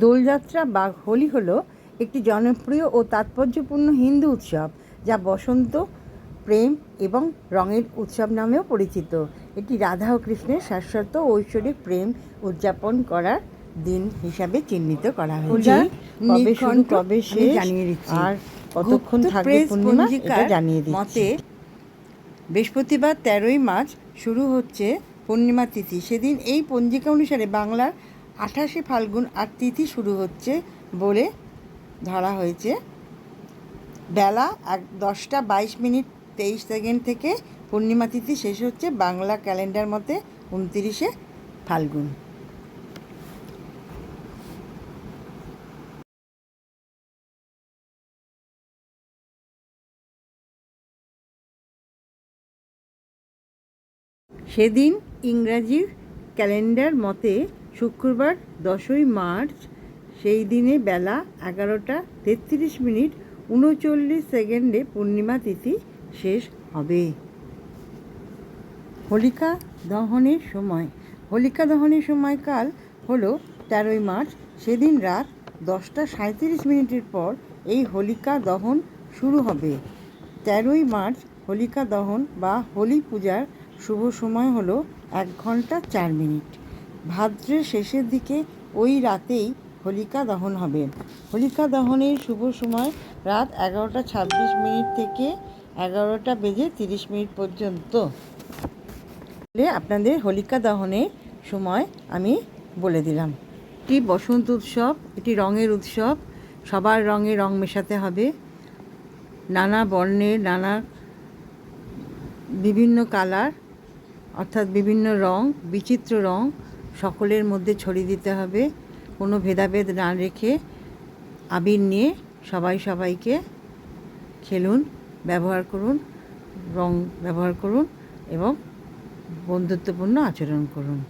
দোলযাত্রা বা হোলি হলো একটি জনপ্রিয় ও তাৎপর্যপূর্ণ হিন্দু উৎসব যা বসন্ত প্রেম এবং রঙের উৎসব নামেও পরিচিত। এটি রাধা ও কৃষ্ণের শাশ্বত ঐশ্বরিক প্রেম উদযাপন করার দিন হিসাবে চিহ্নিত করা হয়েছে। কবে শুরু কবে শেষ জানিয়ে দিচ্ছি। আর কতক্ষণ থাকবে পূর্ণিমা এটা জানিয়ে দিচ্ছি। মতে বৃহস্পতিবার তেরোই মার্চ শুরু হচ্ছে পূর্ণিমা তিথি। সেদিন এই পঞ্জিকা অনুসারে বাংলার আঠাশে ফাল্গুন আর তিথি শুরু হচ্ছে বলে ধরা হয়েছে। বেলা এক দশটা বাইশ মিনিট তেইশ সেকেন্ড থেকে পূর্ণিমা তিথি শেষ হচ্ছে বাংলা ক্যালেন্ডার মতে উনতিরিশে ফাল্গুন। সেদিন ইংরাজির ক্যালেন্ডার মতে শুক্রবার দশই মার্চ, সেই দিনে বেলা এগারোটা তেত্রিশ মিনিট উনচল্লিশ সেকেন্ডে পূর্ণিমা তিথি শেষ হবে। হোলিকা দহনের সময়, হোলিকা দহনের সময়কাল হলো তেরোই মার্চ, সেদিন রাত দশটা সাঁত্রিশ মিনিটের পর এই হোলিকা দহন শুরু হবে। তেরোই মার্চ হোলিকা দহন বা হোলি পূজার শুভ সময় হলো এক ঘণ্টা চার মিনিট। ভাদ্রের শেষের দিকে ওই রাতেই হোলিকা দহন হবে। হোলিকা দহনের শুভ সময় রাত এগারোটা ছাব্বিশ মিনিট থেকে এগারোটা বেজে তিরিশ মিনিট পর্যন্ত। আপনাদের হোলিকা দহনের সময় আমি বলে দিলাম। এটি বসন্ত উৎসব, এটি রঙের উৎসব, সবার রঙে রং মেশাতে হবে। নানা বর্ণের, নানা বিভিন্ন কালার, অর্থাৎ বিভিন্ন রং, বিচিত্র রং সকলের মধ্যে ছড়িয়ে দিতে হবে। কোনো ভেদাভেদ না রেখে আবির নিয়ে সবাই সবাইকে খেলুন, ব্যবহার করুন, রং ব্যবহার করুন এবং বন্ধুত্বপূর্ণ আচরণ করুন।